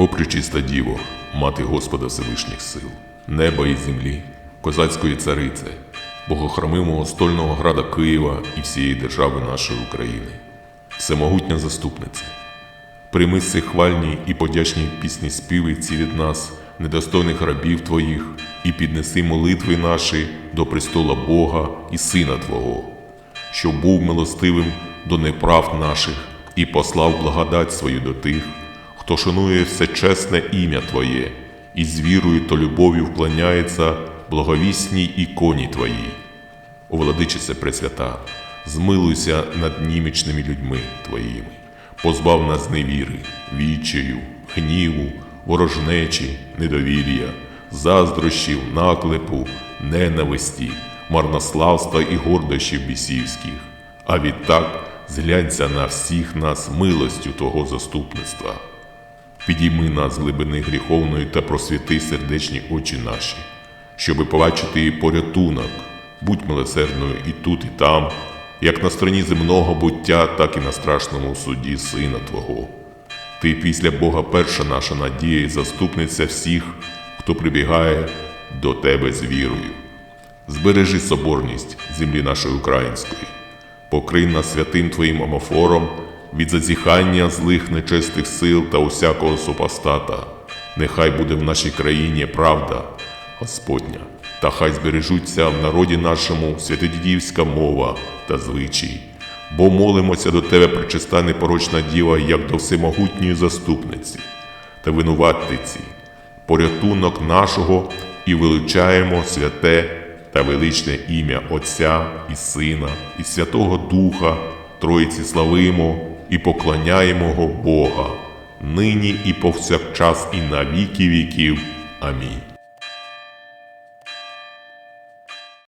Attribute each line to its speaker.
Speaker 1: О пречиста Діво, мати Господа Всевишніх сил, неба і землі, козацької царице, богохромимого стольного града Києва і всієї держави нашої України, всемогутня заступниця, прийми ці хвальні і подячні пісні співи ці від нас, недостойних рабів Твоїх, і піднеси молитви наші до престола Бога і Сина Твого, що був милостивим до неправд наших і послав благодать свою до тих, хто шанує все чесне ім'я Твоє, і з вірою та любов'ю вклоняється благовісній іконі Твоїй. О, владичице Пресвята, змилуйся над німічними людьми Твоїми, позбав нас невіри, відчаю, гніву, ворожнечі, недовір'я, заздрощів, наклепу, ненависті, марнославства і гордощів бісівських, а відтак зглянься на всіх нас милостю Твого заступництва. Підійми нас з глибини гріховної та просвіти сердечні очі наші, щоби побачити порятунок, будь милосердною і тут, і там, як на стороні земного буття, так і на страшному суді Сина Твого. Ти після Бога перша наша надія і заступниця всіх, хто прибігає до Тебе з вірою. Збережи соборність землі нашої української, покрий нас святим Твоїм омофором від зазіхання злих нечестих сил та усякого супостата. Нехай буде в нашій країні правда Господня, та хай збережуться в народі нашому святодідівська мова та звичаї, бо молимося до Тебе, пречиста непорочна діва, як до всемогутньої заступниці та винуватиці, порятунок нашого і величаємо святе та величне ім'я Отця і Сина, і Святого Духа, Троїці славимо і поклоняємо Бога, нині і повсякчас, і на віки віків. Амінь.